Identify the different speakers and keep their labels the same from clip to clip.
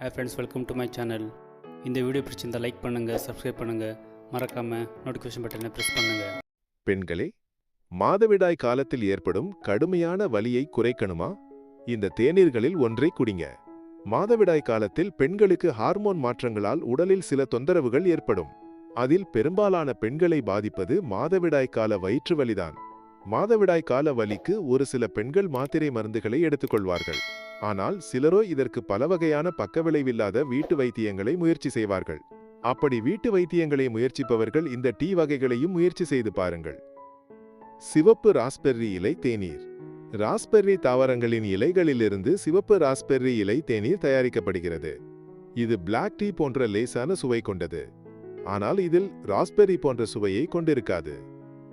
Speaker 1: Hey friends welcome to my channel இந்த video பிடிச்சிருந்தால் like பண்ணுங்கள் சப்ஸ்கிரைப் பண்ணுங்கள் மறக்காமல் நோட்டிஃபிகேஷன் பட்டனை ப்ரெஸ் பண்ணுங்கள்
Speaker 2: பெண்களே மாதவிடாய் காலத்தில் ஏற்படும் கடுமையான வலியை குறைக்கணுமா? இந்த தேநீர்களில் ஒன்றை குடிங்க. மாதவிடாய் காலத்தில் பெண்களுக்கு ஹார்மோன் மாற்றங்களால் உடலில் சில தொந்தரவுகள் ஏற்படும். அதில் பெரும்பாலான பெண்களை பாதிப்பது மாதவிடாய் கால வயிற்று வலிதான். மாதவிடாய் கால வலிக்கு ஒரு சில பெண்கள் மாத்திரை மருந்துகளை எடுத்துக்கொள்வார்கள். ஆனால் சிலரோ இதற்கு பல வகையான பக்கவிளைவில்லாத வீட்டு வைத்தியங்களை முயற்சி செய்வார்கள். அப்படி வீட்டு வைத்தியங்களை முயற்சிப்பவர்கள் இந்த டீ வகைகளையும் முயற்சி செய்து பாருங்கள். சிவப்பு ராஸ்பெர்ரி இலை தேநீர். ராஸ்பெர்ரி தாவரங்களின் இலைகளிலிருந்து சிவப்பு ராஸ்பெர்ரி இலை தேநீர் தயாரிக்கப்படுகிறது. இது பிளாக் டீ போன்ற லேசான சுவை கொண்டது. ஆனால் இதில் ராஸ்பெர்ரி போன்ற சுவையை கொண்டிருக்காது.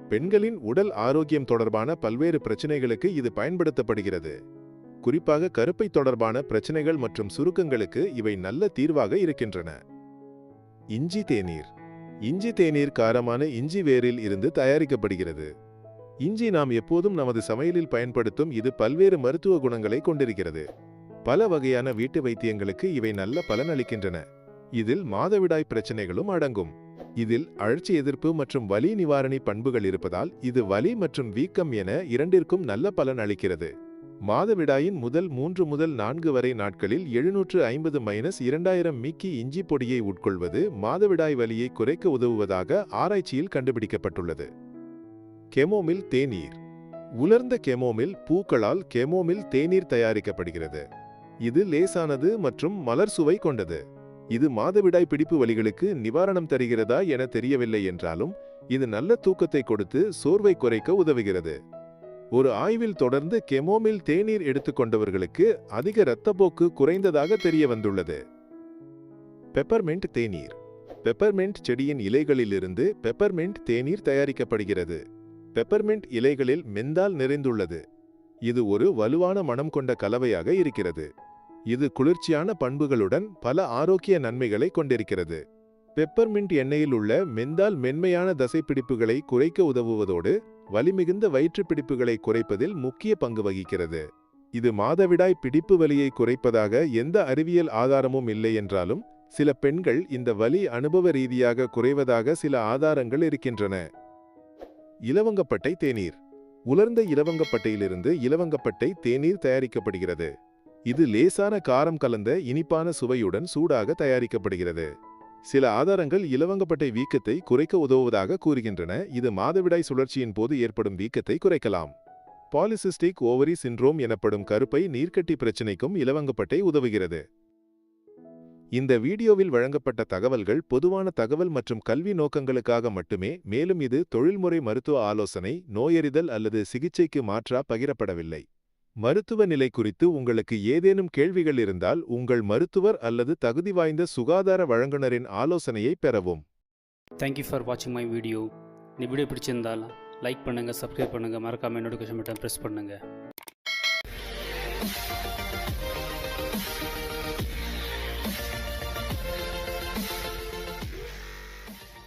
Speaker 2: பெண்களின் உடல் ஆரோக்கியம் தொடர்பான பல்வேறு பிரச்சனைகளுக்கு இது பயன்படுத்தப்படுகிறது. குறிப்பாக கருப்பை தொடர்பான பிரச்சனைகள் மற்றும் சுருக்கங்களுக்கு இவை நல்ல தீர்வாக இருக்கின்றன. இஞ்சி தேநீர். இஞ்சி தேநீர் காரமான இஞ்சி வேரில் இருந்து தயாரிக்கப்படுகிறது. இஞ்சி நாம் எப்போதும் நமது சமையலில் பயன்படுத்தும் இது பல்வேறு மருத்துவ குணங்களை கொண்டிருக்கிறது. பல வகையான வீட்டு வைத்தியங்களுக்கு இவை நல்ல பலனளிக்கின்றன. இதில் மாதவிடாய் பிரச்சனைகளும் அடங்கும். இதில் அழற்சி எதிர்ப்பு மற்றும் வலி நிவாரணி பண்புகள் இருப்பதால் இது வலி மற்றும் வீக்கம் என இரண்டிற்கும் நல்ல பலன் அளிக்கிறது. மாதவிடாயின் முதல் மூன்று முதல் நான்கு வரை நாட்களில் எழுநூற்று ஐம்பது மைனஸ் இரண்டாயிரம் மிக்கி இஞ்சி பொடியை உட்கொள்வது மாதவிடாய் வலியை குறைக்க உதவுவதாக ஆராய்ச்சியில் கண்டுபிடிக்கப்பட்டுள்ளது. கெமோமில் தேநீர். உலர்ந்த கெமோமில் பூக்களால் கெமோமில் தேநீர் தயாரிக்கப்படுகிறது. இது லேசானது மற்றும் மலர் சுவை கொண்டது. இது மாதவிடாய் பிடிப்பு வலிகளுக்கு நிவாரணம் தருகிறதா என தெரியவில்லை என்றாலும் இது நல்ல தூக்கத்தை கொடுத்து சோர்வை குறைக்க உதவுகிறது. ஒரு ஆய்வில் தொடர்ந்து கெமோமில் தேநீர் எடுத்துக்கொண்டவர்களுக்கு அதிக இரத்தப்போக்கு குறைந்ததாக தெரிய வந்துள்ளது பெப்பர்மெண்ட் தேநீர். பெப்பர்மெண்ட் செடியின் இலைகளிலிருந்து பெப்பர்மெண்ட் தேநீர் தயாரிக்கப்படுகிறது. பெப்பர்மெண்ட் இலைகளில் மெந்தால் நிறைந்துள்ளது. இது ஒரு வலுவான மனம் கொண்ட கலவையாக இருக்கிறது. இது குளிர்ச்சியான பண்புகளுடன் பல ஆரோக்கிய நன்மைகளை கொண்டிருக்கிறது. பெப்பர்மின்ட் எண்ணெயில் உள்ள மெந்தால் மென்மையான தசைப்பிடிப்புகளை குறைக்க உதவுவதோடு வலிமிகுந்த வயிற்றுப் பிடிப்புகளை குறைப்பதில் முக்கிய பங்கு வகிக்கிறது. இது மாதவிடாய் பிடிப்பு வலியை குறைப்பதாக எந்த அறிவியல் ஆதாரமும் இல்லை என்றாலும் சில பெண்கள் இந்த வலி அனுபவ ரீதியாக குறைவதாக சில ஆதாரங்கள் இருக்கின்றன. இலவங்கப்பட்டை தேநீர். உலர்ந்த இலவங்கப்பட்டையிலிருந்து இலவங்கப்பட்டை தேநீர் தயாரிக்கப்படுகிறது. இது லேசான காரம் கலந்த இனிப்பான சுவையுடன் சூடாக தயாரிக்கப்படுகிறது. சில ஆதாரங்கள் இலவங்கப்பட்டை வீக்கத்தை குறைக்க உதவுவதாக கூறுகின்றன. இது மாதவிடாய் சுழற்சியின் போது ஏற்படும் வீக்கத்தை குறைக்கலாம். பாலிசிஸ்டிக் ஓவரி சின்ரோம் எனப்படும் கருப்பை நீர்க்கட்டி பிரச்சினைக்கும் இலவங்கப்பட்டை உதவுகிறது. இந்த வீடியோவில் வழங்கப்பட்ட தகவல்கள் பொதுவான தகவல் மற்றும் கல்வி நோக்கங்களுக்காக மட்டுமே மேலும் இது தொழில்முறை மருத்துவ ஆலோசனை நோயறிதல் அல்லது சிகிச்சைக்கு மாற்றா பகிரப்படவில்லை. மருத்துவ நிலை குறித்து உங்களுக்கு ஏதேனும் கேள்விகள் இருந்தால் உங்கள் மருத்துவர் அல்லது தகுதி வாய்ந்த சுகாதார வழங்குனரின் ஆலோசனையை பெறவும்.
Speaker 1: தேங்க்யூ ஃபார் வாட்சிங் மை வீடியோ இந்த வீடியோ பிடிச்சிருந்தால் லைக் பண்ணுங்கள் சப்ஸ்கிரைப் பண்ணுங்கள் மறக்காமல் நோட்டிஃபிகேஷன் பட்டன் ப்ரெஸ் பண்ணுங்கள்